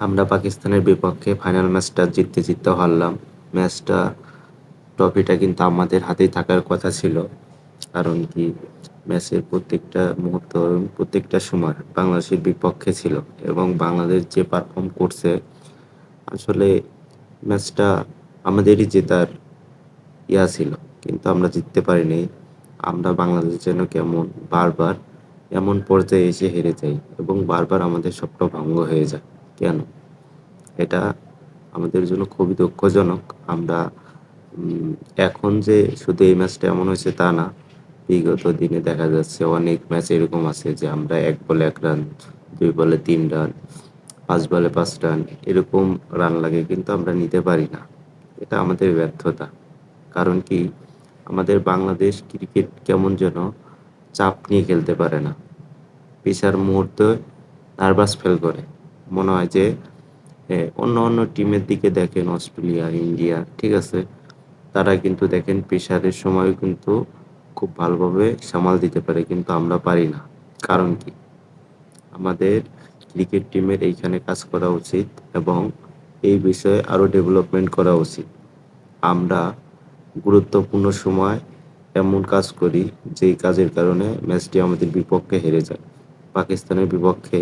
আমরা পাকিস্তানের বিপক্ষে ফাইনাল ম্যাচটা জিততে জিততে হারলাম। ম্যাচটা, ট্রফিটা কিন্তু আমাদের হাতেই থাকার কথা ছিল। কারণ কি, ম্যাচের প্রত্যেকটা মুহূর্ত, প্রত্যেকটা সময় বাংলাদেশের বিপক্ষে ছিল এবং বাংলাদেশ যে পারফর্ম করছে, আসলে ম্যাচটা আমাদেরই জেতার ইয়া ছিল। কিন্তু আমরা জিততে পারিনি। আমরা বাংলাদেশ যেন কেমন বারবার এমন পর্যায়ে এসে হেরে যাই এবং বারবার আমাদের স্বপ্ন ভঙ্গ হয়ে যায়। কেন? এটা আমাদের জন্য খুবই দুঃখজনক। আমরা এখন যে শুধু এই ম্যাচটা এমন হয়েছে তা না, বিগত দিনে দেখা যাচ্ছে অনেক ম্যাচ এরকম আছে যে আমরা এক বলে এক রান, দুই বলে তিন রান, পাঁচ বলে পাঁচ রান এরকম রান লাগে কিন্তু আমরা নিতে পারি না। এটা আমাদের ব্যর্থতা। কারণ কি? আমাদের বাংলাদেশ ক্রিকেট কেমন যেন চাপ নিয়ে খেলতে পারে না। পেশার মুহূর্তে নার্ভাস ফেল করে। মনে হয় যে অন্য অন্য টিমের দিকে দেখেন অস্ট্রেলিয়া, ইন্ডিয়া, ঠিক আছে? তারা কিন্তু দেখেন প্রেশারের সময় কিন্তু খুব ভালোভাবে সামাল দিতে পারে, কিন্তু আমরা পারি না। কারণ কি? আমাদের ক্রিকেট টিমের এইখানে কাজ করা উচিত এবং এই বিষয়ে আরও ডেভেলপমেন্ট করা উচিত। আমরা গুরুত্বপূর্ণ সময় এমন কাজ করি, যেই কাজের কারণে ম্যাচটি আমাদের বিপক্ষে হেরে যায়। পাকিস্তানের বিপক্ষে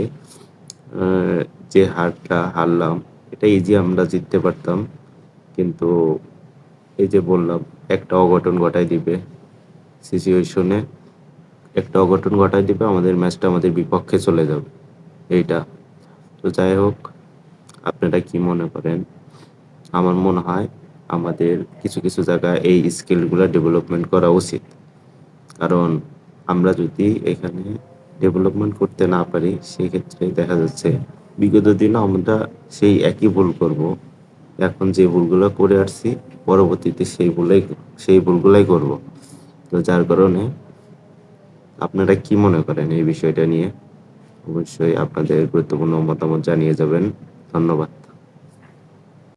যে হারটা হারলাম, এটা ইজি আমরা জিততে পারতাম। কিন্তু এই যে বললাম, একটা অঘটন ঘটাই দিবে সিচুয়েশনে একটা অঘটন ঘটাই দিবে, আমাদের ম্যাচটা আমাদের বিপক্ষে চলে যাবে। এইটা। তো যাই হোক, আপনারা কি মনে করেন? আমার মনে হয় আমাদের কিছু কিছু জায়গায় এই স্কিলগুলো ডেভেলপমেন্ট করা উচিত। কারণ আমরা যদি এখানে ডেভেলপমেন্ট করতে না পারি, সেক্ষেত্রে দেখা যাচ্ছে বিগত দিনে আমরা সেই একই ভুল করব। এখন যে ভুলগুলো করে আসছি, পরবর্তীতে সেই ভুলাই, সেই ভুলগুলাই করব। তো যার কারণে আপনারা কি মনে করেন এই বিষয়টা নিয়ে? অবশ্যই আপনাদের গুরুত্বপূর্ণ মতামত জানিয়ে যাবেন। ধন্যবাদ।